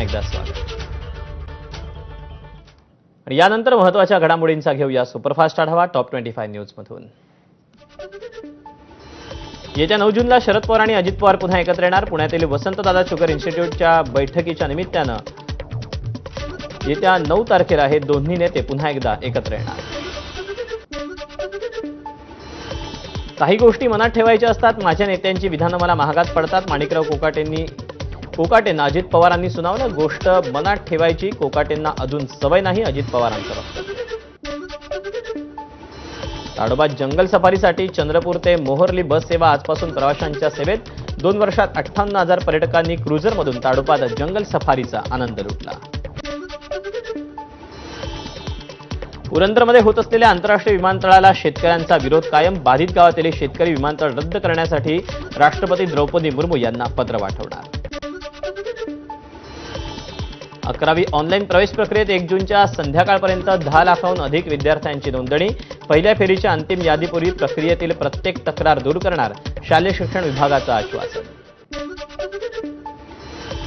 एकदा स्वागत. यानंतर महत्त्वाच्या घडामोडींचा घेऊया सुपरफास्ट आढावा टॉप ट्वेंटी फाय न्यूजमधून. येत्या नऊ जूनला शरद पवार आणि अजित पवार पुन्हा एकत्र येणार. पुण्यातील वसंतदादा शुगर इन्स्टिट्यूटच्या बैठकीच्या निमित्तानं येत्या नऊ तारखेला हे दोन्ही नेते पुन्हा एकदा एकत्र येणार. काही गोष्टी मनात ठेवायच्या असतात. माझ्या नेत्यांची विधानं मला महागात पडतात. माणिकराव कोकाटेंनी कोकाटेंना अजित पवारांनी सुनावलं गोष्ट मनात ठेवायची कोकाटेंना अजून सवय नाही अजित पवारांचं वक्तव्य ताडोबा जंगल सफारीसाठी चंद्रपूर ते मोहर्ली बस सेवा आजपासून प्रवाशांच्या सेवेत. दोन वर्षात अठ्ठावन्न हजार पर्यटकांनी क्रुझरमधून ताडोबात जंगल सफारीचा आनंद लुटला. पुरंदरमध्ये होत असलेल्या आंतरराष्ट्रीय विमानतळाला शेतकऱ्यांचा विरोध कायम. बाधित गावातील शेतकरी विमानतळ रद्द करण्यासाठी राष्ट्रपती द्रौपदी मुर्मू यांना पत्र पाठवणार. अकरावी ऑनलाईन प्रवेश प्रक्रियेत एक जूनच्या संध्याकाळपर्यंत दहा लाखाहून अधिक विद्यार्थ्यांची नोंदणी. पहिल्या फेरीच्या अंतिम यादीपूर्वी प्रक्रियेतील प्रत्येक तक्रार दूर करणार शालेय शिक्षण विभागाचं आश्वासन.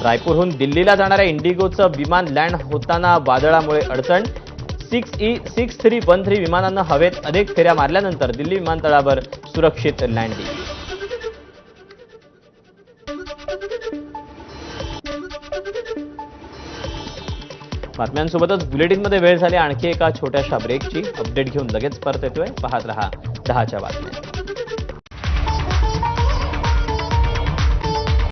रायपूरहून दिल्लीला जाणाऱ्या इंडिगोचं विमान लँड होताना वादळामुळे अडचण. Six E six three one three विमानानं हवेत अनेक फेऱ्या मारल्यानंतर दिल्ली विमानतळावर सुरक्षित लँडिंग बातम्यांसोबतच बुलेटिनमध्ये वेळ झाली आणखी एका छोट्याशा ब्रेकची अपडेट घेऊन लगेच परत येतोय. पाहत रहा दहाच्या बातम्या.